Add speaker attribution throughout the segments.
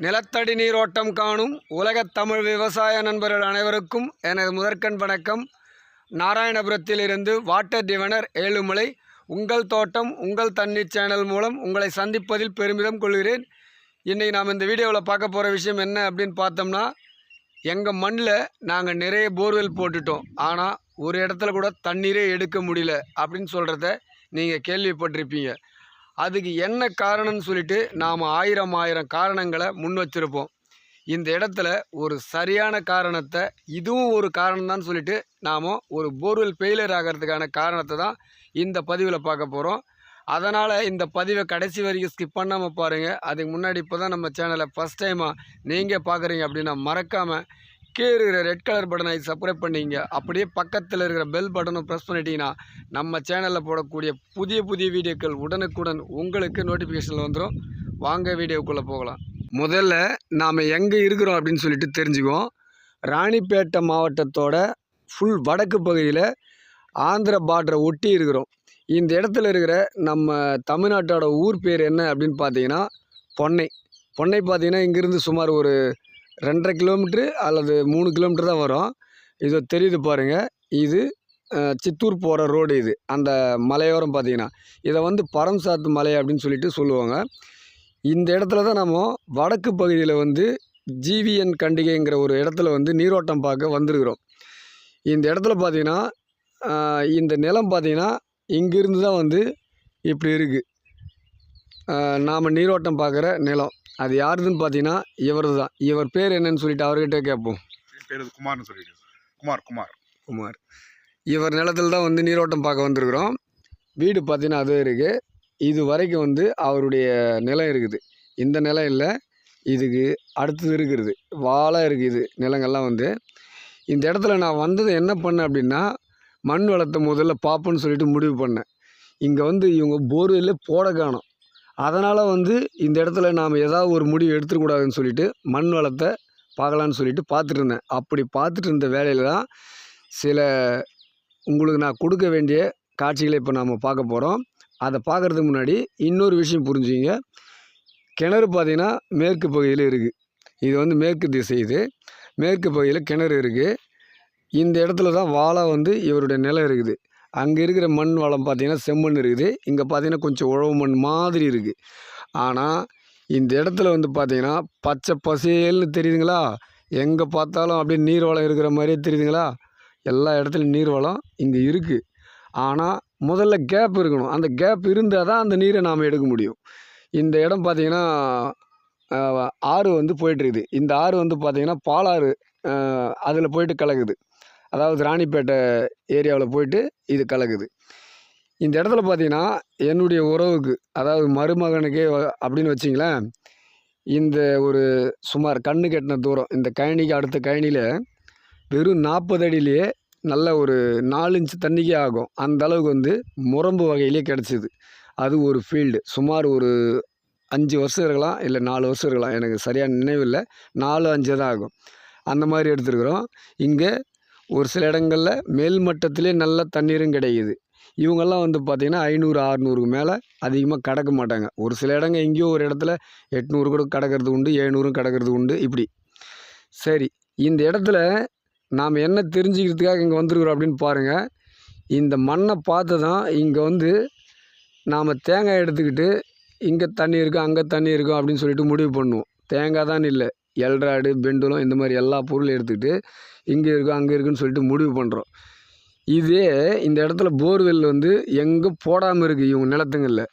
Speaker 1: நிலத்தடி நீரோட்டம் காணும் உலகத் தமிழ் விவசாய நண்பர்கள் அனைவருக்கும் எனது முதற்கண் வணக்கம். நாராயணபுரத்திலிருந்து வாட்டர் டிவனர் ஏழுமலை உங்கள் தோட்டம் உங்கள் தண்ணீர் சேனல் மூலம் உங்களை சந்திப்பதில் பெருமிதம் கொள்கிறேன். இன்றைக்கி நாம் இந்த வீடியோவில் பார்க்க போகிற விஷயம் என்ன அப்படின்னு பார்த்தோம்னா எங்கள் மண்ணில் நாங்கள் நிறைய போர்வெல் போட்டுட்டோம். ஆனால் ஒரு இடத்துல கூட தண்ணீரே எடுக்க முடியல அப்படின்னு சொல்கிறத நீங்கள் கேள்விப்பட்டிருப்பீங்க. அதுக்கு என்ன காரணம்னு சொல்லிட்டு நாம் ஆயிரம் ஆயிரம் காரணங்களை முன் வச்சுருப்போம். இந்த இடத்துல ஒரு சரியான காரணத்தை இதுவும் ஒரு காரணம்தான் சொல்லிட்டு நாம் ஒரு போர்வெல் ஃபெயிலியர் ஆகிறதுக்கான காரணத்தை தான் இந்த பதிவில் பார்க்க போகிறோம் அதனால் இந்த பதிவை கடைசி வரைக்கும் ஸ்கிப் பண்ணாமல் பாருங்கள் அதுக்கு முன்னாடி இப்போ தான் நம்ம சேனலை ஃபஸ்ட் டைமாக நீங்கள் பார்க்குறீங்க அப்படின்னா மறக்காமல் கீழே இருக்கிற ரெட் கலர் பட்டனை சப்ஸ்கிரைப் பண்ணிங்க. அப்படியே பக்கத்தில் இருக்கிற பெல் பட்டனும் ப்ரெஸ் பண்ணிட்டீங்கன்னா நம்ம சேனலில் போடக்கூடிய புதிய புதிய வீடியோக்கள் உடனுக்குடன் உங்களுக்கு நோட்டிஃபிகேஷனில் வந்துடும் வாங்க வீடியோக்குள்ளே போகலாம். முதல்ல நாம் எங்கே இருக்கிறோம் அப்படின்னு சொல்லிட்டு தெரிஞ்சுக்குவோம். ராணிப்பேட்டை மாவட்டத்தோட ஃபுல் வடக்கு பகுதியில் ஆந்திர பார்டரை ஒட்டி இருக்கிறோம். இந்த இடத்துல இருக்கிற நம்ம தமிழ்நாட்டோட ஊர் பேர் என்ன அப்படின்னு பார்த்தீங்கன்னா பொன்னை. பொன்னை பார்த்தீங்கன்னா இங்கேருந்து சுமார் ஒரு ரெண்டரை கிலோமீட்ரு அல்லது மூணு கிலோமீட்டர் தான் வரும். இது தெரியுது பாருங்கள் இது சித்தூர் போகிற ரோடு இது. அந்த மலையோரம் பார்த்தீங்கன்னா இதை வந்து பரம் சாத்து மலை அப்படின்னு சொல்லிட்டு சொல்லுவாங்க. இந்த இடத்துல தான் நம்ம வடக்கு பகுதியில் வந்து ஜிவிஎன் கண்டிகைங்கிற ஒரு இடத்துல வந்து நீரோட்டம் பார்க்க வந்திருக்கிறோம். இந்த இடத்துல பார்த்தீங்கன்னா இந்த நிலம் பார்த்தீங்கன்னா இங்கிருந்து தான் வந்து இப்படி இருக்குது நாம் நீரோட்டம் பார்க்குற நிலம். அது யாருதுன்னு பார்த்தீங்கன்னா இவரது தான். இவர் பேர் என்னன்னு சொல்லிட்டு அவர்கிட்ட கேட்போம்.
Speaker 2: பேர் குமார்னு சொல்லிட்டு. குமார் குமார்.
Speaker 1: குமார். இவர் நிலத்தில் தான் வந்து நீரோட்டம் பார்க்க வந்திருக்கிறோம். வீடு பார்த்தீங்கன்னா அதுவும் இருக்குது இது வரைக்கும் வந்து அவருடைய நிலம் இருக்குது. இந்த நிலம் இல்லை. இதுக்கு அடுத்தது இருக்கிறது வாழை இருக்குது நிலங்கள்லாம் வந்து. இந்த இடத்துல நான் வந்தது என்ன பண்ணேன் அப்படின்னா மண் வளத்தை முதல்ல பார்ப்போன்னு சொல்லிட்டு முடிவு பண்ணேன். இங்கே வந்து இவங்க போர்வெல்லே போட காணோம் அதனால் வந்து இந்த இடத்துல நாம் ஏதாவது ஒரு முடிவு எடுத்துக்கூடாதுன்னு சொல்லிட்டு மண் வளத்தை பார்க்கலான்னு சொல்லிட்டு பார்த்துட்டு இருந்தேன் அப்படி பார்த்துட்டு இருந்த வேலையில் தான் சில உங்களுக்கு நான் கொடுக்க வேண்டிய காட்சிகளை இப்போ நாம் பார்க்க போகிறோம் அதை பார்க்குறதுக்கு முன்னாடி இன்னொரு விஷயம் புரிஞ்சுங்க கிணறு பார்த்திங்கன்னா மேற்கு பகுதியில் இருக்குது இது வந்து மேற்கு திசை இது. மேற்கு பகுதியில் கிணறு இருக்குது இந்த இடத்துல தான் வாழை வந்து இவருடைய நிலம் இருக்குது. அங்கே இருக்கிற மண் வளம் பார்த்தீங்கன்னா செம்மண் இருக்குது. இங்கே பார்த்தீங்கன்னா கொஞ்சம் உழவு மண் மாதிரி இருக்குது ஆனால் இந்த இடத்துல வந்து பார்த்திங்கன்னா பச்சை பசேல்னு தெரியுதுங்களா? எங்கே பார்த்தாலும் அப்படியே நீர் வளம் இருக்கிற மாதிரியே தெரியுதுங்களா? எல்லா இடத்துலையும் நீர் வளம் இங்கே இருக்குது ஆனால் முதல்ல கேப் இருக்கணும். அந்த கேப் இருந்தால் தான் அந்த நீரை நாம் எடுக்க முடியும். இந்த இடம் பார்த்திங்கன்னா ஆறு வந்து போயிட்டுருக்குது இந்த ஆறு வந்து பார்த்தீங்கன்னா பாலாறு அதில் போயிட்டு கலக்குது. அதாவது ராணிப்பேட்டை ஏரியாவில் போயிட்டு இது கலக்குது. இந்த இடத்துல பார்த்தீங்கன்னா என்னுடைய உறவுக்கு அதாவது மருமகனுக்கே அப்படின்னு வச்சிங்களேன் இந்த ஒரு சுமார் கண்ணு கெட்டின தூரம் இந்த கழனிக்கு அடுத்த கழனியில் வெறும் நாற்பது அடியிலேயே நல்ல ஒரு நாலு இன்ச்சு தண்ணிக்கே ஆகும். அந்த அளவுக்கு வந்து முரம்பு வகையிலே கிடச்சிது. அது ஒரு ஃபீல்டு சுமார் ஒரு அஞ்சு வருஷம் இருக்கலாம் இல்லை நாலு வருஷம் இருக்கலாம். எனக்கு சரியான நினைவில்லை. நாலு அஞ்சு தான் ஆகும். அந்த மாதிரி எடுத்துருக்குறோம். இங்கே ஒரு சில இடங்களில் மேல் மட்டத்திலே நல்ல தண்ணீரும் கிடைக்குது. இவங்கெல்லாம் வந்து பார்த்திங்கன்னா ஐநூறு ஆறுநூறுக்கு மேலே அதிகமாக கடக்க மாட்டாங்க. ஒரு சில இடங்க எங்கேயோ ஒரு இடத்துல எட்நூறு கூட கடக்கிறது உண்டு எழுநூறும் கடக்கிறது உண்டு இப்படி. சரி இந்த இடத்துல நாம் என்ன தெரிஞ்சுக்கிறதுக்காக இங்கே வந்துருக்குறோம் அப்படின்னு பாருங்கள் இந்த மண்ணை பார்த்து தான் இங்கே வந்து நாம் தேங்காய் எடுத்துக்கிட்டு இங்கே தண்ணி இருக்கும் அங்கே தண்ணி இருக்கும் அப்படின்னு சொல்லிட்டு முடிவு பண்ணுவோம். தேங்காய் தான் இல்லை எல்ராடு பெண்டுலம் இந்த மாதிரி எல்லா பொருளும் எடுத்துக்கிட்டு இங்கே இருக்கும் அங்கே இருக்குன்னு சொல்லிட்டு முடிவு பண்ணுறோம் இதே இந்த இடத்துல போர்வெல் வந்து எங்கே போடாமல் இருக்குது இவங்க நிலத்துங்களில்.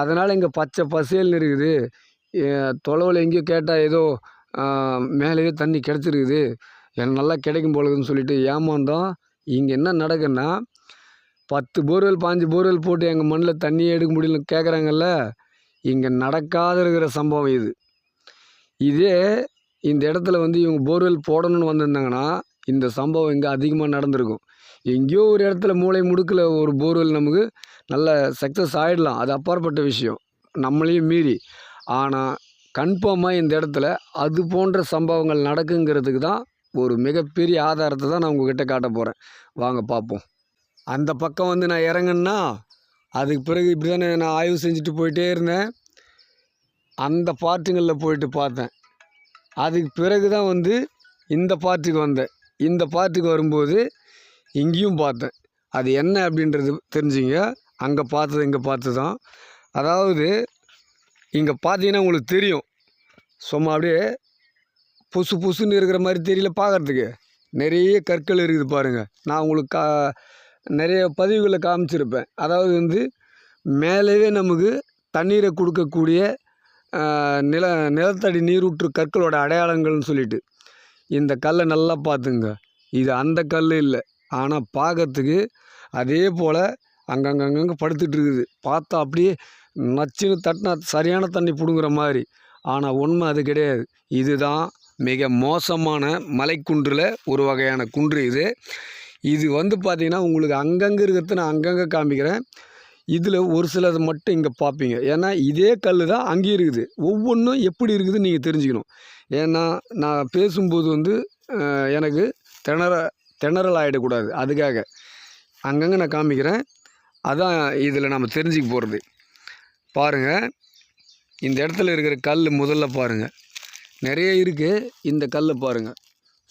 Speaker 1: அதனால் இங்கே பச்சை பசேல்னு இருக்குது. தொலைவில் எங்கேயோ கேட்டால் ஏதோ மேலேயே தண்ணி கிடச்சிருக்குது. எனக்கு நல்லா கிடைக்கும் போலதுன்னு சொல்லிட்டு ஏமாந்தோம். இங்கே என்ன நடக்குன்னா பத்து போர்வெல் பாஞ்சு போர்வெல் போட்டு எங்கள் மண்ணில் தண்ணியே எடுக்க முடியலன்னு கேட்குறாங்கல்ல இங்கே நடக்காத இருக்கிற சம்பவம் இது. இதே இந்த இடத்துல வந்து இவங்க போர்வெல் போடணும்னு வந்திருந்தாங்கன்னா இந்த சம்பவம் இங்கே அதிகமாக நடந்திருக்கும். எங்கேயோ ஒரு இடத்துல மூளை முடுக்கில் ஒரு போர்வெல் நமக்கு நல்ல சக்ஸஸ் ஆகிடலாம் அது அப்பாற்பட்ட விஷயம். நம்மளையும் மீறி. ஆனால் கன்ஃபார்மாக இந்த இடத்துல அது போன்ற சம்பவங்கள் நடக்குங்கிறதுக்கு தான் ஒரு மிகப்பெரிய ஆதாரத்தை தான் நான் உங்ககிட்ட காட்ட போகிறேன் வாங்க பார்ப்போம் அந்த பக்கம் வந்து நான் இறங்குன்னா அதுக்கு பிறகு இப்படி தானே நான் ஆய்வு செஞ்சுட்டு போயிட்டே இருந்தேன். அந்த பார்ட்டுங்களில் போயிட்டு பார்த்தேன். அதுக்கு பிறகு தான் வந்து இந்த பார்ட்டிக்கு வந்தேன். இந்த பார்ட்டிக்கு வரும்போது இங்கேயும் பார்த்தேன். அது என்ன அப்படின்றது தெரிஞ்சுங்க. அங்கே பார்த்தது இங்கே பார்த்து தான் அதாவது இங்கே பார்த்தீங்கன்னா உங்களுக்கு தெரியும். சும்மா அப்படியே புசு புசுன்னு இருக்கிற மாதிரி தெரியல பார்க்கறதுக்கு. நிறைய கற்கள் இருக்குது பாருங்கள் நான் உங்களுக்கு கா நிறைய பதிவுகளை காமிச்சிருப்பேன். அதாவது வந்து மேலேயே நமக்கு தண்ணீரை கொடுக்கக்கூடிய நில நிலத்தடி நீரூற்று கற்களோட அடையாளங்கள்னு சொல்லிட்டு. இந்த கல்லை நல்லா பார்த்துங்க. இது அந்த கல் இல்லை. ஆனால் பார்க்கறதுக்கு அதே போல் அங்கங்கங்கே படுத்துட்டு இருக்குது. பார்த்தா அப்படியே நச்சுன்னு தட்டினா சரியான தண்ணி பிடுங்குற மாதிரி. ஆனால் உண்மை அது கிடையாது. இதுதான் மிக மோசமான மலைக்குன்றில் ஒரு வகையான குன்று இது. இது வந்து பார்த்திங்கன்னா உங்களுக்கு அங்கங்கே இருக்கிறத நான் அங்கங்கே காமிக்கிறேன். இதில் ஒரு சிலது மட்டும் இங்கே பார்ப்பீங்க. ஏன்னா இதே கல் தான் அங்கேயும் இருக்குது. ஒவ்வொன்றும் எப்படி இருக்குதுன்னு நீங்கள் தெரிஞ்சுக்கணும். ஏன்னா நான் பேசும்போது வந்து எனக்கு திணற திணறல் ஆகிடக்கூடாது. அதுக்காக அங்கங்கே நான் காமிக்கிறேன். அதான் இதில் நம்ம தெரிஞ்சுக்க போகிறது. பாருங்கள் இந்த இடத்துல இருக்கிற கல் முதல்ல பாருங்கள் நிறைய இருக்குது இந்த கல்லை பாருங்கள்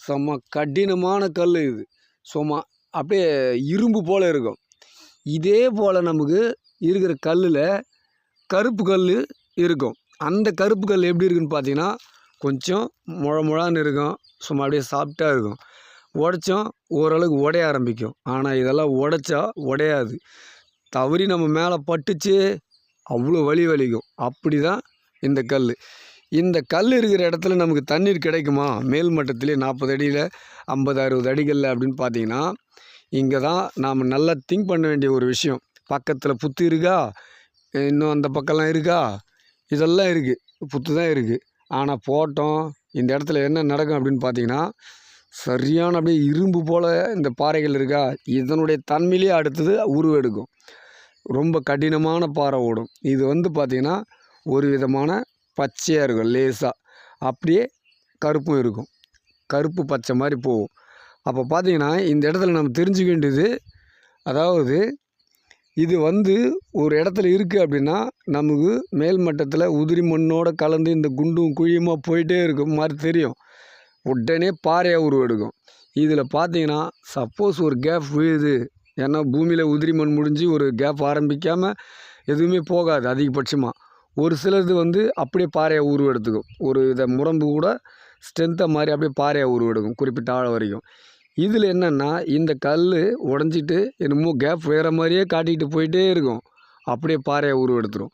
Speaker 1: செம்ம கடினமான கல் இது. சும்மா அப்படியே இரும்பு போல் இருக்கும். இதே போல் நமக்கு இருக்கிற கல்லில் கருப்பு கல் இருக்கும். அந்த கருப்பு கல் எப்படி இருக்குன்னு பார்த்தீங்கன்னா கொஞ்சம் முழ முழான்னு இருக்கும். சும்மா அப்படியே சாஃப்டாக இருக்கும். உடைச்சோம் ஓரளவுக்கு உடைய ஆரம்பிக்கும். ஆனால் இதெல்லாம் உடைச்சா உடையாது. தவறி நம்ம மேலே பட்டுச்சு அவ்வளோ வலி வலிக்கும். அப்படி தான் இந்த கல். இந்த கல் இருக்கிற இடத்துல நமக்கு தண்ணீர் கிடைக்குமா? மேல் மட்டத்திலே நாற்பது அடியில் ஐம்பது அறுபது அடிகளில் அப்படின்னு பார்த்தீங்கன்னா இங்கே தான் நாம் நல்லா திங்க் பண்ண வேண்டிய ஒரு விஷயம். பக்கத்தில் புத்து இருக்கா? இன்னும் அந்த பக்கம்லாம் இருக்கா? இதெல்லாம் இருக்குது புத்து தான் இருக்குது ஆனால் போட்டோம். இந்த இடத்துல என்ன நடக்கும் அப்படின்னு பார்த்தீங்கன்னா சரியான அப்படியே இரும்பு போல் இந்த பாறைகள் இருக்கா? இதனுடைய தன்மையிலே அடுத்தது உருவெடுக்கும் ரொம்ப கடினமான பாறை ஓடும். இது வந்து பார்த்திங்கன்னா ஒரு விதமான பச்சையாக இருக்கும். லேசாக அப்படியே கருப்பும் இருக்கும். கருப்பு பச்சை மாதிரி போகும். அப்போ பார்த்தீங்கன்னா இந்த இடத்துல நம்ம தெரிஞ்சுக்க வேண்டியது அதாவது இது வந்து ஒரு இடத்துல இருக்குது அப்படின்னா நமக்கு மேல் மட்டத்தில் உதிரி மண்ணோடு கலந்து இந்த குண்டும் குழியுமா போயிட்டே இருக்கும் மாதிரி தெரியும். உடனே பாறையாக உருவெடுக்கும். இதில் பார்த்தீங்கன்னா சப்போஸ் ஒரு கேப் விழுது. ஏன்னா பூமியில் உதிரி மண் முடிஞ்சு ஒரு கேப் ஆரம்பிக்காமல் எதுவுமே போகாது அதிகபட்சமாக ஒரு சிலது வந்து அப்படியே பாறையை உருவெடுத்துக்கும். ஒரு இதை முரம்பு கூட ஸ்ட்ரென்த்தை மாதிரி அப்படியே பாறையை உருவெடுக்கும். குறிப்பிட்ட ஆழம் வரைக்கும். இதில் என்னென்னா இந்த கல் உடஞ்சிட்டு என்னமோ கேப் வேறு மாதிரியே காட்டிக்கிட்டு போயிட்டே இருக்கும். அப்படியே பாறையை உருவெடுத்துரும்.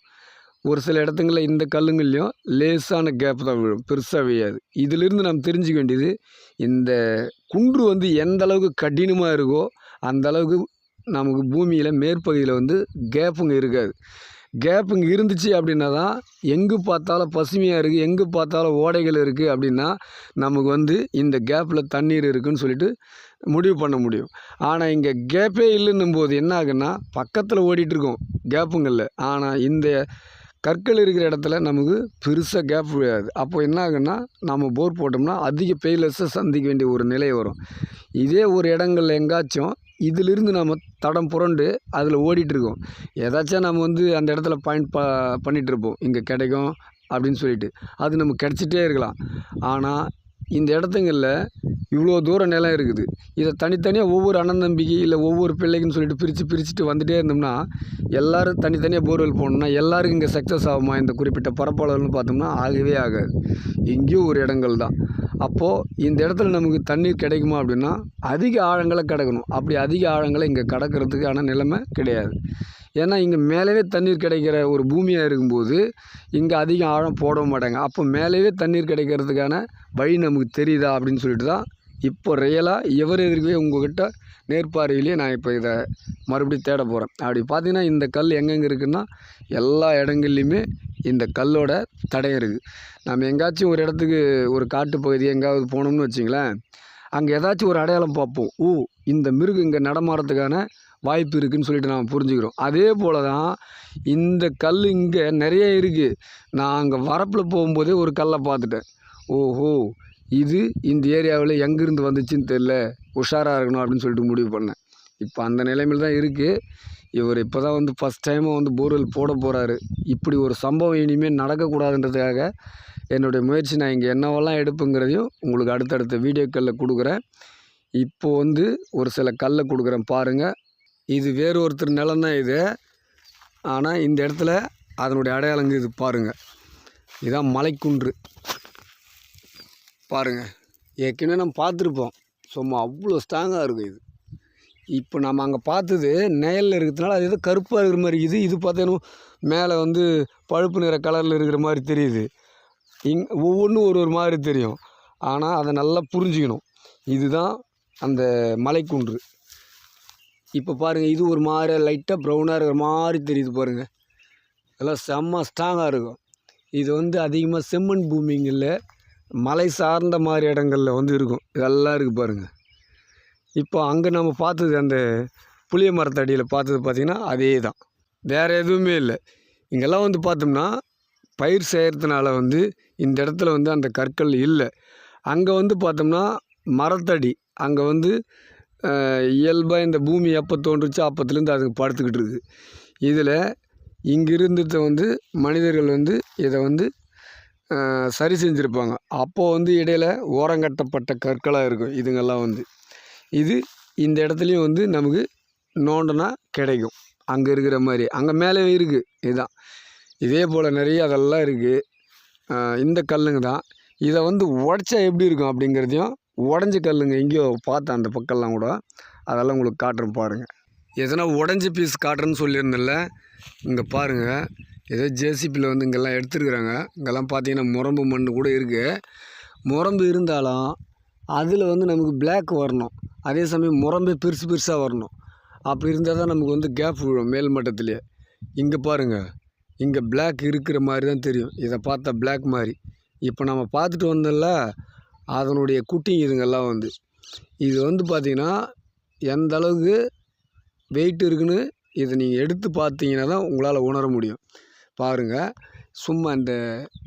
Speaker 1: ஒரு சில இடத்துங்களில் இந்த கல்லுங்கள்லையும் லேசான கேப் தான் விழும். பெருசாக விழாது. இதிலிருந்து நாம் தெரிஞ்சுக்க வேண்டியது இந்த குன்று வந்து எந்த அளவுக்கு கடினமாக இருக்கோ அந்த அளவுக்கு நமக்கு பூமியில் மேற்பகுதியில் வந்து கேப்புங்க இருக்காது. கேப்புங்க இருந்துச்சு அப்படின்னா தான் எங்கே பார்த்தாலும் பசுமையாக இருக்குது எங்கே பார்த்தாலும் ஓடைகள் இருக்குது அப்படின்னா நமக்கு வந்து இந்த கேப்பில் தண்ணீர் இருக்குன்னு சொல்லிட்டு முடிவு பண்ண முடியும். ஆனால் இங்கே கேப்பே இல்லைன்னும் போது என்ன ஆகுன்னா பக்கத்தில் ஓடிட்டுருக்கோம் கேப்புங்களில் ஆனால் இந்த கற்கள் இருக்கிற இடத்துல நமக்கு பெருசாக கேப் விழாது அப்போ என்ன ஆகுன்னா நம்ம போர் போட்டோம்னா அதிக பெய்லெஸ்ஸை சந்திக்க வேண்டிய ஒரு நிலை வரும். இதே ஒரு இடங்கள்ல எங்காச்சும் இதிலிருந்து நம்ம தடம் புரண்டு அதில் ஓடிட்டுருக்கோம். ஏதாச்சும் நம்ம வந்து அந்த இடத்துல பாயிண்ட் ப பண்ணிகிட்ருப்போம் இங்கே கிடைக்கும் அப்படின்னு சொல்லிட்டு. அது நமக்கு கிடச்சிட்டே இருக்கலாம். ஆனால் இந்த இடத்துங்களில் இவ்வளோ தூர நிலம் இருக்குது. இதை தனித்தனியாக ஒவ்வொரு அண்ணன் தம்பிக்கு இல்லை ஒவ்வொரு பிள்ளைக்குன்னு சொல்லிட்டு பிரித்து பிரிச்சுட்டு வந்துட்டே இருந்தோம்னா எல்லோரும் தனித்தனியாக போர்வெல் போடணும்னா எல்லாருக்கும் இங்கே சக்ஸஸ் ஆகுமா? இந்த குறிப்பிட்ட பரப்பளவுன்னு பார்த்தோம்னா ஆகவே ஆகாது. எங்கேயும் ஒரு இடங்கள் தான் அப்போது இந்த இடத்துல நமக்கு தண்ணீர் கிடைக்குமா அப்படின்னா அதிக ஆழங்களை கிடக்கணும். அப்படி அதிக ஆழங்களை இங்கே கடக்கிறதுக்கான நிலைமை கிடையாது. ஏன்னா இங்கே மேலேவே தண்ணீர் கிடைக்கிற ஒரு பூமியாக இருக்கும்போது இங்கே அதிக ஆழம் போட மாட்டாங்க. அப்போ மேலேவே தண்ணீர் கிடைக்கிறதுக்கான வழி நமக்கு தெரியுதா அப்படின்னு சொல்லிட்டு தான் இப்போ ரியலாக எவர் எதிர்க்கவே உங்கள்கிட்ட நேர்பார்வையிலேயே நான் இப்போ இதை மறுபடியும் தேட போகிறேன் அப்படி பார்த்தீங்கன்னா இந்த கல் எங்கெங்கே இருக்குன்னா எல்லா இடங்கள்லையுமே இந்த கல்லோட தடயம் இருக்குது நம்ம எங்கேயாச்சும் ஒரு இடத்துக்கு ஒரு காட்டு பகுதி எங்கேயாவது போனோம்னு வச்சிங்களேன் அங்கே ஏதாச்சும் ஒரு அடையாளம் பார்ப்போம். ஓ இந்த மிருகம் இங்கே நடமாடுறதுக்கான வாய்ப்பு இருக்குதுன்னு சொல்லிட்டு நாம் புரிஞ்சுக்கிறோம். அதே போல் தான் இந்த கல் இங்கே நிறைய இருக்குது நான் அங்கே வரப்பில் போகும்போதே ஒரு கல்லை பார்த்துட்டேன். ஓஹோ இது இந்த ஏரியாவில் எங்கேருந்து வந்துச்சுன்னு தெரில உஷாராக இருக்கணும் அப்படின்னு சொல்லிட்டு முடிவு பண்ணேன். இப்போ அந்த நிலைமையில் தான் இருக்குது இவர் இப்போ தான் வந்து ஃபஸ்ட் டைமாக வந்து போர்வெல் போட போகிறாரு இப்படி ஒரு சம்பவம் இனிமேல் நடக்கக்கூடாதுன்றதுக்காக என்னுடைய முயற்சி நான் இங்கே என்னவெல்லாம் எடுப்புங்கிறதையும் உங்களுக்கு அடுத்தடுத்த வீடியோக்களில் கொடுக்குறேன். இப்போ வந்து ஒரு சில கல்லை கொடுக்குறேன் பாருங்கள் இது வேறு ஒருத்தர் நிலம் தான் இது. ஆனால் இந்த இடத்துல அதனுடைய அடையாளங்க இது பாருங்கள் இதுதான் மலைக்குன்று. பாருங்கள் ஏற்கனவே நம்ம பார்த்துருப்போம். சும்மா அவ்வளோ ஸ்ட்ராங்காக இருக்கும் இது. இப்போ நம்ம அங்கே பார்த்தது நிழலில் இருக்கிறதுனால அது ஏதோ கருப்பாக இருக்கிற மாதிரி இருக்குது. இது பார்த்தீங்கன்னா மேலே வந்து பழுப்பு நிற கலரில் இருக்கிற மாதிரி தெரியுது. இங் ஒவ்வொன்றும் ஒரு ஒரு மாதிரி தெரியும். ஆனால் அதை நல்லா புரிஞ்சுக்கணும். இதுதான் அந்த மலைக்குன்று. இப்போ பாருங்கள் இது ஒரு மாதிரி லைட்டாக ப்ரௌனாக இருக்கிற மாதிரி தெரியுது பாருங்கள் எல்லாம் செம்ம ஸ்ட்ராங்காக இருக்கும். இது வந்து அதிகமாக செம்மண் பூமிங்களில் மலை சார்ந்த மாதிரி இடங்களில் வந்து இருக்கும். இதெல்லாம் இருக்குது பாருங்கள் இப்போ அங்கே நம்ம பார்த்தது அந்த புளிய மரத்தடியில் பார்த்தது பார்த்திங்கன்னா அதே தான். வேறு எதுவுமே இல்லை. இங்கெல்லாம் வந்து பார்த்தோம்னா பயிர் செய்கிறதுனால வந்து இந்த இடத்துல வந்து அந்த கற்கள் இல்லை. அங்கே வந்து பார்த்தோம்னா மரத்தடி. அங்கே வந்து இயல்பாக இந்த பூமி எப்போ தோன்றுச்சோ அப்போத்துலேருந்து அதுக்கு படுத்துக்கிட்டு இருக்குது இதில் இங்கிருந்துட்டு வந்து மனிதர்கள் வந்து இதை வந்து சரி செஞ்சுருப்பாங்க. அப்போது வந்து இடையில் ஓரங்கட்டப்பட்ட கற்களாக இருக்கும். இதுங்கெல்லாம் வந்து. இது இந்த இடத்துலையும் வந்து நமக்கு நோண்டினா கிடைக்கும். அங்கே இருக்கிற மாதிரி. அங்கே மேலே இருக்குது இதுதான் இதே போல் நிறைய அதெல்லாம் இருக்குது இந்த கல்லுங்க தான். இதை வந்து உடச்சா எப்படி இருக்கும் அப்படிங்கிறதையும் உடஞ்ச கல்லுங்க எங்கேயோ பார்த்தேன் அந்த பக்கம்லாம் கூட. அதெல்லாம் உங்களுக்கு காட்டுறேன் பாருங்கள் எதனா உடஞ்ச பீஸ் காட்டுறேன்னு சொல்லியிருந்தேன்ல. இங்கே பாருங்கள் ஏதோ ஜேசிபியில் வந்து இங்கெல்லாம் எடுத்துருக்குறாங்க. இங்கெல்லாம் பார்த்தீங்கன்னா முரம்பு மண் கூட இருக்குது முரம்பு இருந்தாலும் அதில் வந்து நமக்கு பிளாக் வரணும். அதே சமயம் முரம்பே பெருசு பெருசாக வரணும். அப்படி இருந்தால் தான் நமக்கு வந்து கேப் விழும் மேல் மட்டத்துலேயே இங்கே பாருங்கள் இங்கே பிளாக் இருக்கிற மாதிரி தான் தெரியும். இதை பார்த்தா பிளாக் மாதிரி. இப்போ நம்ம பார்த்துட்டு வந்தோம்ல அதனுடைய குட்டி இதுங்கெல்லாம் வந்து. இது வந்து பார்த்திங்கன்னா எந்த அளவுக்கு வெயிட் இருக்குன்னு இதை நீங்கள் எடுத்து பார்த்தீங்கன்னா தான் உங்களால் உணர முடியும். பாருங்கள் சும்மா இந்த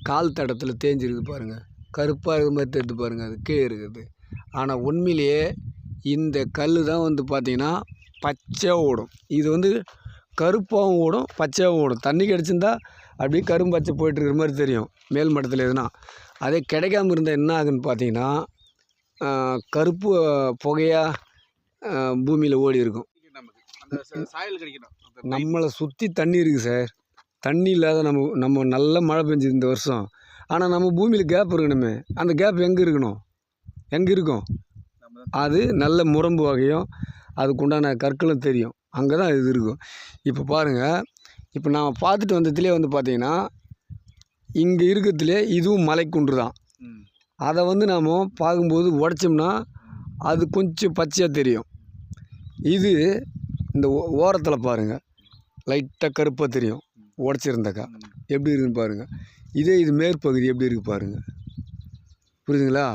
Speaker 1: கால் தடத்தில் தேஞ்சிருக்குது பாருங்கள் கருப்பாக இருக்கிற மாதிரி தெரியுது பாருங்கள் அது கீழே இருக்குது. ஆனால் உண்மையிலேயே இந்த கல் தான் வந்து பார்த்திங்கன்னா பச்சையாக ஓடும். இது வந்து கருப்பாகவும் ஓடும் பச்சையாகவும் ஓடும். தண்ணி கிடச்சிருந்தா அப்படியே கரும்பச்சை போயிட்டு இருக்கிற மாதிரி தெரியும். மேல் மட்டத்தில் எதுனா. அதே கிடைக்காம இருந்தால் என்ன ஆகுன்னு பார்த்தீங்கன்னா கருப்பு புகையாக பூமியில் ஓடி இருக்கும். நம்மளை சுற்றி தண்ணி இருக்குது சார். தண்ணி இல்லாத நம்ம நம்ம நல்ல மழை பெஞ்சுது இந்த வருஷம். ஆனால் நம்ம பூமியில் கேப் இருக்கணுமே. அந்த கேப் எங்கே இருக்கணும்? எங்கே இருக்கும்? அது நல்ல முரம்பு வகையும் அதுக்குண்டான கற்களும் தெரியும். அங்கே தான் இது இருக்கும். இப்போ பாருங்கள் இப்போ நாம் பார்த்துட்டு வந்ததுலேயே வந்து பார்த்தீங்கன்னா இங்கே இருக்கிறதுலே இதுவும் மலைக்குன்று தான். அதை வந்து நாம் பார்க்கும்போது உடைச்சோம்னா அது கொஞ்சம் பச்சையாக தெரியும். இது இந்த ஓரத்தில் பாருங்கள் லைட்டாக கருப்பாக தெரியும். உடச்சிருந்தாக்கா. எப்படி இருக்குன்னு பாருங்கள் இதே இது மேற்பகுதி எப்படி இருக்கு பாருங்கள் புரியுதுங்களா?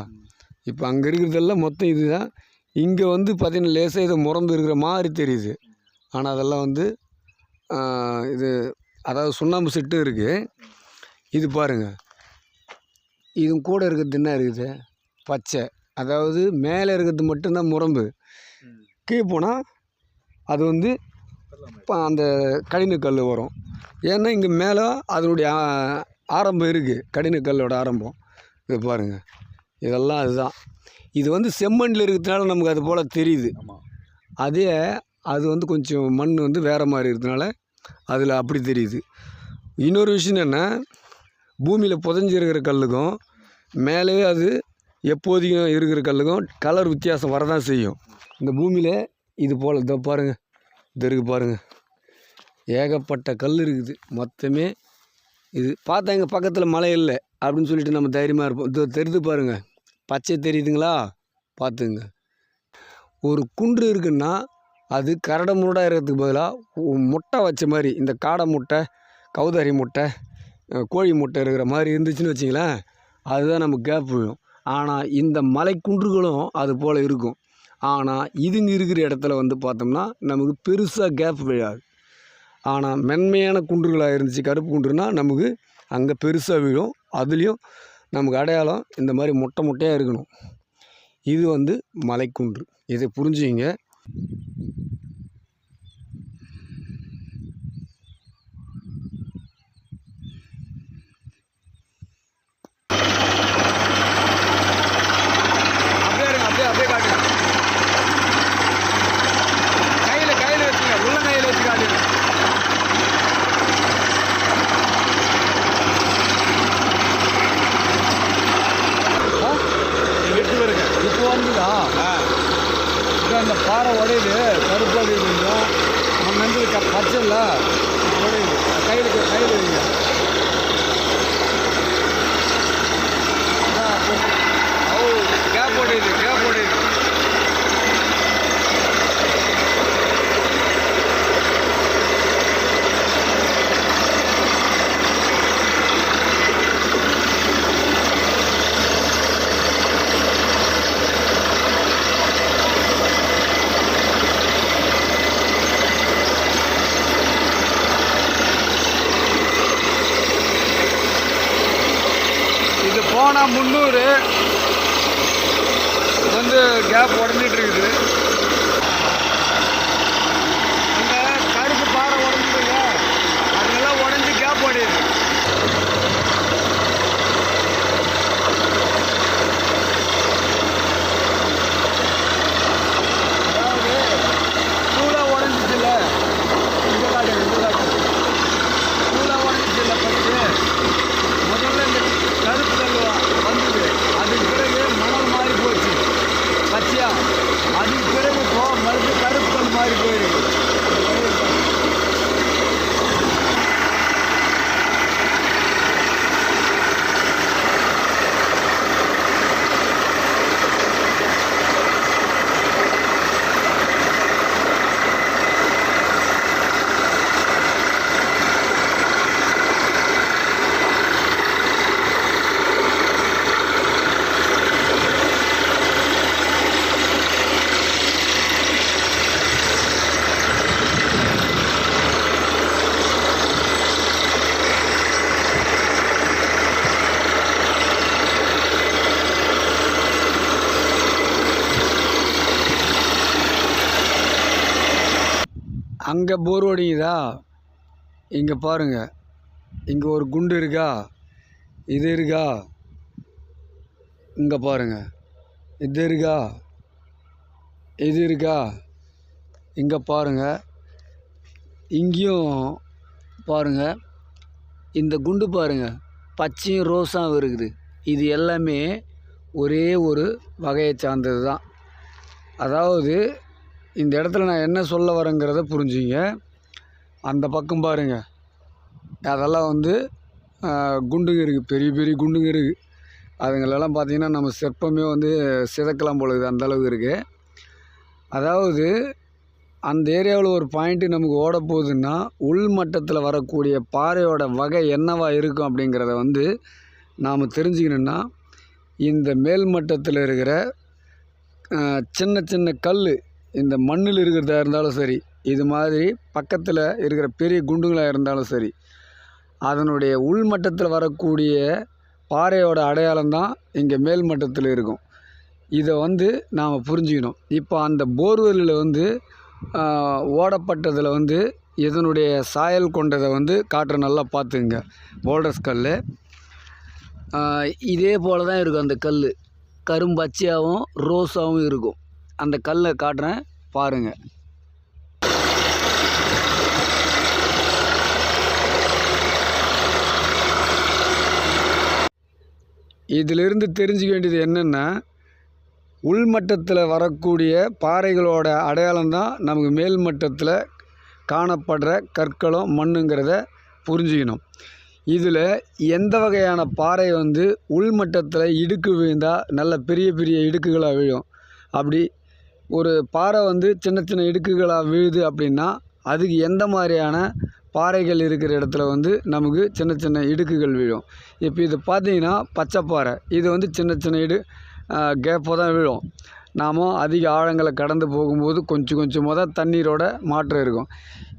Speaker 1: இப்போ அங்கே இருக்கிறதெல்லாம் மொத்தம் இதுதான். இங்கே வந்து பார்த்தீங்கன்னா லேசாக இது முரம்பு இருக்கிற மாதிரி தெரியுது. ஆனால் அதெல்லாம் வந்து இது அதாவது சுண்ணாம்பு செட்டு இருக்குது இது பாருங்கள் இது கூட இருக்கிறது என்ன இருக்குது? பச்சை. அதாவது மேலே இருக்கிறது மட்டும்தான் முரம்பு. கீழே போனால் அது வந்து அந்த கடினக்கல் வரும். ஏன்னா இங்கே மேலே அதனுடைய ஆரம்பம் இருக்குது கடினக்கல்லோட ஆரம்பம். இது பாருங்கள் இதெல்லாம் அதுதான். இது வந்து செம்மண்ணில் இருக்கிறதுனால நமக்கு அது போல் தெரியுது. அதே அது வந்து கொஞ்சம் மண் வந்து வேறு மாதிரி இருக்கிறதுனால அதில் அப்படி தெரியுது. இன்னொரு விஷயம் என்ன? பூமியில் புதஞ்சிருக்கிற கல்லுக்கும் மேலே அது எப்போதையும் இருக்கிற கல்லுக்கும் கலர் வித்தியாசம் வரதான் செய்யும். இந்த பூமியில் இது போல் இதோ பாருங்கள் இது இருக்குது பாருங்கள் ஏகப்பட்ட கல் இருக்குது. மொத்தமே இது பார்த்தா எங்கள் பக்கத்தில் மலை இல்லை அப்படின்னு சொல்லிட்டு நம்ம தைரியமாக இருப்போம். இது தெரிது பாருங்கள் பச்சை தெரியுதுங்களா? பார்த்துங்க. ஒரு குன்று இருக்குன்னா அது கரடை முரடாக இருக்கிறதுக்கு பதிலாக முட்டை வச்ச மாதிரி இந்த காடை முட்டை கௌதாரி முட்டை கோழி முட்டை இருக்கிற மாதிரி இருந்துச்சுன்னு வச்சிங்களேன் அதுதான் நமக்கு கேப் விழும். ஆனால் இந்த மலை குன்றுகளும் அது போல் இருக்கும். ஆனால் இதுங்க இருக்கிற இடத்துல வந்து பார்த்தோம்னா நமக்கு பெருசாக கேப் விழாது. ஆனால் மென்மையான குன்றுகளாக இருந்துச்சு கருப்பு குன்றுனா நமக்கு அங்கே பெருசாக விழும். அதுலேயும் நமக்கு அடையாளம் இந்த மாதிரி முட்டை முட்டையாக இருக்கணும். இது வந்து மலைக்குன்று. இதை புரிஞ்சுங்க பாறை உடையுது கருப்பாக கொஞ்சம் நம்ம வந்து க பச்சை இல்லை உடையுது கையில் கையில் வைங்க அதான் கொஞ்சம் ஓ கேப் உடையுது கேப் உடையுது இது போனால் முந்நூறு. வந்து கேப் உடனே இருக்குது அந்த கருப்பு பாறை உடஞ்சிதுங்க அதெல்லாம் உடஞ்சி கேப் உடையுது அதாவது சூடாக உடஞ்சிச்சுல இந்த காட்டு இந்த காட்டு சூடாக உடஞ்சிச்சுல ஃபஸ்ட்டு முதல்ல இந்த கருப்பு கல் வந்தது அதுக்கு பிறகு மணல் மாறி போச்சு பச்சையா அதுக்கு பிறகு இப்போ மறுபடியும் கருப்பு கல் மாறி போயிருக்கு அங்கே போர் ஓடிங்குதா இங்கே பாருங்க. இங்கே ஒரு குண்டு இருக்கா? இது இருக்கா? இங்கே பாருங்க. இது இருக்கா? இது இருக்கா? இங்கே பாருங்க. இங்கேயும் பாருங்க. இந்த குண்டு பாருங்க. பச்சையும் ரோஸாகவும் இருக்குது. இது எல்லாமே ஒரே ஒரு வகையை சார்ந்தது தான் அதாவது இந்த இடத்துல நான் என்ன சொல்ல வரேங்கிறத புரிஞ்சுங்க. அந்த பக்கம் பாருங்க. அதெல்லாம் வந்து குண்டுங்க இருக்குது பெரிய பெரிய குண்டுங்க இருக்குது அதுங்களெல்லாம் பார்த்திங்கன்னா நம்ம சிற்பமே வந்து சிதக்கலாம் போல இருக்குது. அந்த இருக்குது அதாவது அந்த ஏரியாவில் ஒரு பாயிண்ட்டு நமக்கு ஓட போகுதுன்னா உள் மட்டத்தில் வரக்கூடிய பாறையோட வகை என்னவா இருக்கும் அப்படிங்கிறத வந்து நாம் தெரிஞ்சுக்கணுன்னா இந்த மேல் மட்டத்தில் இருக்கிற சின்ன சின்ன கல் இந்த மண்ணில் இருக்கிறதா இருந்தாலும் சரி இது மாதிரி பக்கத்தில் இருக்கிற பெரிய குண்டுகளாக இருந்தாலும் சரி அதனுடைய உள்மட்டத்தில் வரக்கூடிய பாறையோட அடையாளம் தான் இங்கே மேல் மட்டத்தில் இருக்கும். இதை வந்து நாம் புரிஞ்சுக்கணும். இப்போ அந்த போர்வெல்லில் வந்து ஓடப்பட்டதில் வந்து இதனுடைய சாயல் கொண்டதை வந்து காற்று நல்லா பார்த்துங்க போல்டர்ஸ் கல் இதே போல் தான் இருக்கும் அந்த கல் கரும்பச்சையாகவும் ரோஸாகவும் இருக்கும். அந்த கல்லை காட்டுறேன் பாருங்கள் இதிலிருந்து தெரிஞ்சுக்க வேண்டியது என்னென்னா உள்மட்டத்தில் வரக்கூடிய பாறைகளோட அடையாளம் தான் நமக்கு மேல் மட்டத்தில் காணப்படுற கற்களும் மண்ணுங்கிறத புரிஞ்சுக்கணும். இதில் எந்த வகையான பாறை வந்து உள்மட்டத்தில் இடுக்கு விழுந்தால் நல்ல பெரிய பெரிய இடுக்குகளாக விழும்? அப்படி ஒரு பாறை வந்து சின்ன சின்ன இடுக்குகளாக விழுது அப்படின்னா அதுக்கு எந்த மாதிரியான பாறைகள் இருக்கிற இடத்துல வந்து நமக்கு சின்ன சின்ன இடுக்குகள் விழும்? இப்போ இது பார்த்தீங்கன்னா பச்சைப்பாறை இது வந்து சின்ன சின்ன இடு கேப்பாக தான் விழும். நாம் அதிக ஆழங்களை கடந்து போகும்போது கொஞ்சம் கொஞ்சமாக தான் தண்ணீரோட மாற்றம் இருக்கும்.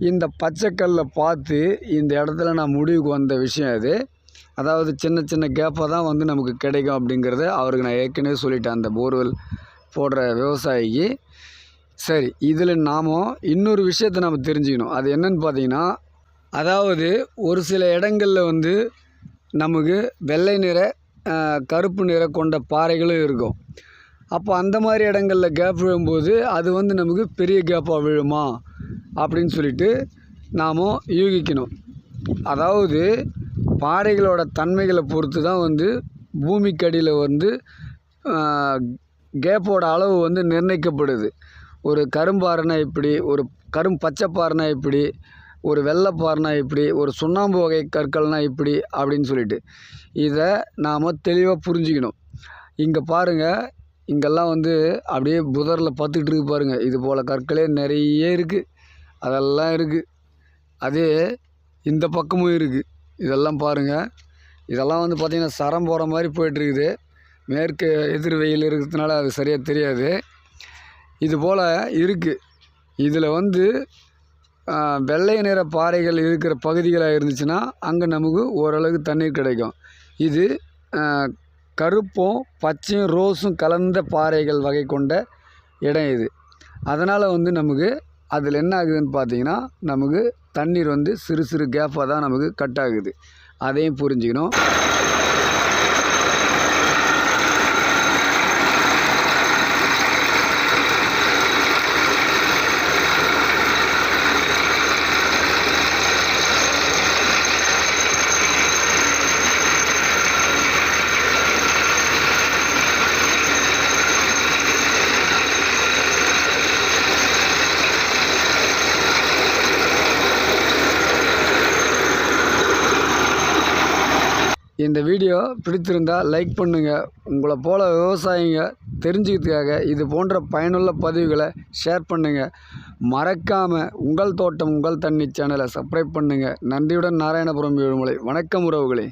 Speaker 1: இந்த பச்சைக்கல்லை பார்த்து இந்த இடத்துல நான் முடிவுக்கு வந்த விஷயம் அது. அதாவது சின்ன சின்ன கேப்பாக தான் வந்து நமக்கு கிடைக்கும் அப்படிங்கிறத அவருக்கு நான் ஏற்கனவே சொல்லிட்டேன். அந்த போர்வெல் போடுற விவசாயிக்கு சரி இதில் நாம் இன்னொரு விஷயத்தை நம்ம தெரிஞ்சுக்கணும். அது என்னன்னு பார்த்தீங்கன்னா அதாவது ஒரு சில இடங்களில் வந்து நமக்கு வெள்ளை நிற கருப்பு நிற கொண்ட பாறைகளும் இருக்கும். அப்போ அந்த மாதிரி இடங்களில் கேப் விழும்போது அது வந்து நமக்கு பெரிய கேப்பாக விழுமா? அப்படின்னு சொல்லிட்டு நாம் யூகிக்கணும். அதாவது பாறைகளோட தன்மைகளை பொறுத்து தான் வந்து பூமிக்கடியில் வந்து கேப்போட அளவு வந்து நிர்ணயிக்கப்படுது. ஒரு கரும்பாறைனா எப்படி ஒரு கரும் பச்சைப்பாறைனா எப்படி ஒரு வெள்ளைப்பாறைனா எப்படி ஒரு சுண்ணாம்பு வகை கற்கள்னா எப்படி அப்படின்னு சொல்லிட்டு. இதை நாம் தெளிவாக புரிஞ்சுக்கணும். இங்கே பாருங்கள் இங்கெல்லாம் வந்து அப்படியே புதரில் பத்துக்கிட்டு இருக்கு பாருங்கள் இது போல் கற்களே நிறைய இருக்குது அதெல்லாம் இருக்குது அதே இந்த பக்கமும் இருக்குது இதெல்லாம் பாருங்கள் இதெல்லாம் வந்து பார்த்திங்கன்னா சரம் போகிற மாதிரி போயிட்டுருக்குது மேற்கு எதிர் வெயில் இருக்கிறதுனால அது சரியாக தெரியாது. இது போல் இருக்குது இதில் வந்து வெள்ளை நிற பாறைகள் இருக்கிற பகுதிகளாக இருந்துச்சுன்னா அங்கே நமக்கு ஓரளவுக்கு தண்ணீர் கிடைக்கும். இது கருப்பும் பச்சையும் ரோஸும் கலந்த பாறைகள் வகை கொண்ட இடம் இது. அதனால் வந்து நமக்கு அதில் என்ன ஆகுதுன்னு பார்த்தீங்கன்னா நமக்கு தண்ணீர் வந்து சிறு சிறு கேப்பாக தான் நமக்கு கட் ஆகுது. அதையும் புரிஞ்சுக்கணும் இந்த வீடியோ பிடித்திருந்தால் லைக் பண்ணுங்கள் உங்களை போல் விவசாயிங்க தெரிஞ்சுக்கிறதுக்காக இது போன்ற பயனுள்ள பதிவுகளை ஷேர் பண்ணுங்கள் மறக்காமல் உங்கள் தோட்டம் உங்கள் தண்ணி சேனலை சப்ஸ்கிரைப் பண்ணுங்கள் நன்றியுடன் நாராயணபுரம் ஏழுமலை வணக்கம் உறவுகளே.